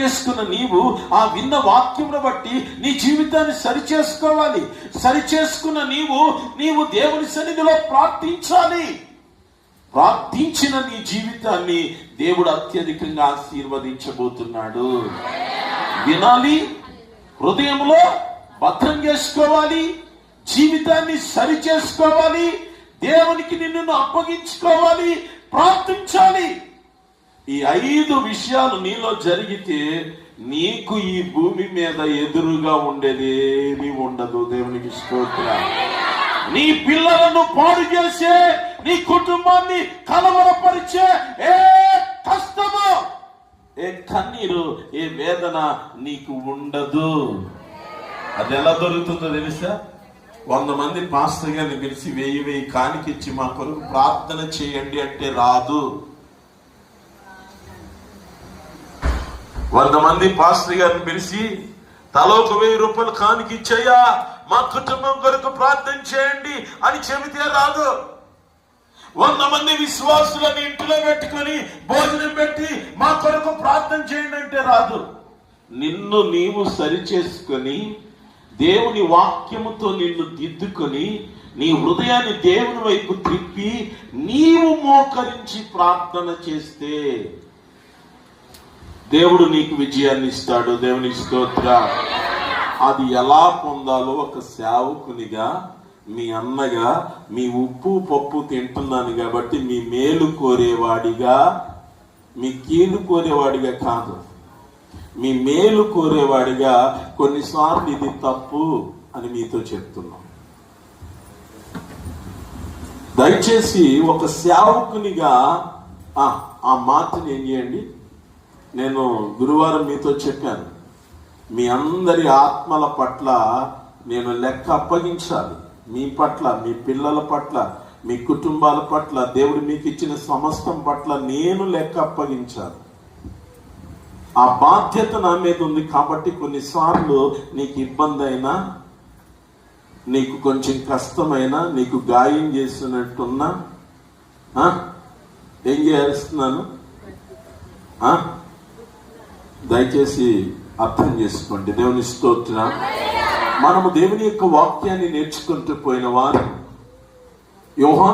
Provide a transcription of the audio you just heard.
చేసుకున్న నీవు ఆ విన్న వాక్యమును బట్టి నీ జీవితాన్ని సరిచేసుకోవాలి. సరిచేసుకున్న నీవు నీవు దేవుని సన్నిధిలో ప్రార్థించాలి. ప్రార్థించిన నీ జీవితాన్ని దేవుడు అత్యధికంగా ఆశీర్వదించబోతున్నాడు. వినాలి హృదయంలో భద్రం చేసుకోవాలి జీవితాన్ని సరి చేసుకోవాలి దేవునికి నిన్ను అప్పగించుకోవాలి ప్రార్థించాలి. ఈ ఐదు విషయాలు నీలో జరిగితే నీకు ఈ భూమి మీద ఎదురుగా ఉండేదేమీ ఉండదు. దేవునికి స్తోత్ర. నీ పిల్లలను పాడు చేసే నీ కుటుంబాన్ని కలవరపరిచే ఏ కష్టము ఏ కన్నీరు ఏ వేదన నీకు ఉండదు. అది ఎలా దొరుకుతుందో తెలుసా? వంద మంది పాస్టర్ గారిని పిలిచి వెయ్యి వెయ్యి కానికిచ్చి మా కొరకు ప్రార్థన చేయండి అంటే రాదు. వంద మంది పాస్టర్ గారిని పిలిచి తలో ఒక వెయ్యి రూపాయలు కానికిచ్చయ్యా మా కుటుంబం కొరకు ప్రార్థన చేయండి అని చెబితే రాదు. వంద మంది విశ్వాసులను ఇంటిలో పెట్టుకొని భోజనం పెట్టి మా కొరకు ప్రార్థన చేయండి అంటే రాదు. నిన్ను నీవు సరిచేసుకొని దేవుని వాక్యముతో నిన్ను దిద్దుకొని నీ హృదయాన్ని దేవుని వైపు త్రిప్పి నీవు మోకరించి ప్రార్థన చేస్తే దేవుడు నీకు విజయాన్ని ఇస్తాడు. దేవుని స్తోత్ర. అది ఎలా పొందాలో ఒక సేవకునిగా మీ అన్నగా మీ ఉప్పు పప్పు తింటున్నాను కాబట్టి మీ మేలు కోరేవాడిగా మీ కీలు కోరేవాడిగా కాదు. మీ మేలు కోరేవాడిగా కొన్నిసార్లు ఇది తప్పు అని మీతో చెప్తున్నాం. దయచేసి ఒక సేవకునిగా ఆ, ఆ మాటని ఏం చేయండి? నేను గురువారం మీతో చెప్పాను. మీ అందరి ఆత్మల పట్ల నేను లెక్క అప్పగించాలి. మీ పట్ల మీ పిల్లల పట్ల మీ కుటుంబాల పట్ల దేవుడు మీకు ఇచ్చిన సమస్తం పట్ల నేను లెక్క అప్పగించాలి. ఆ బాధ్యత నా మీద ఉంది కాబట్టి కొన్నిసార్లు నీకు ఇబ్బంది అయినా నీకు కొంచెం కష్టమైనా నీకు గాయం చేసినట్టున్నా ఏం చేస్తున్నాను? ఆ? దయచేసి అర్థం చేసుకోండి. దేవుని స్తోత్ర. మనము దేవుని యొక్క వాక్యాన్ని నేర్చుకుంటూ పోయిన వారు. యోహా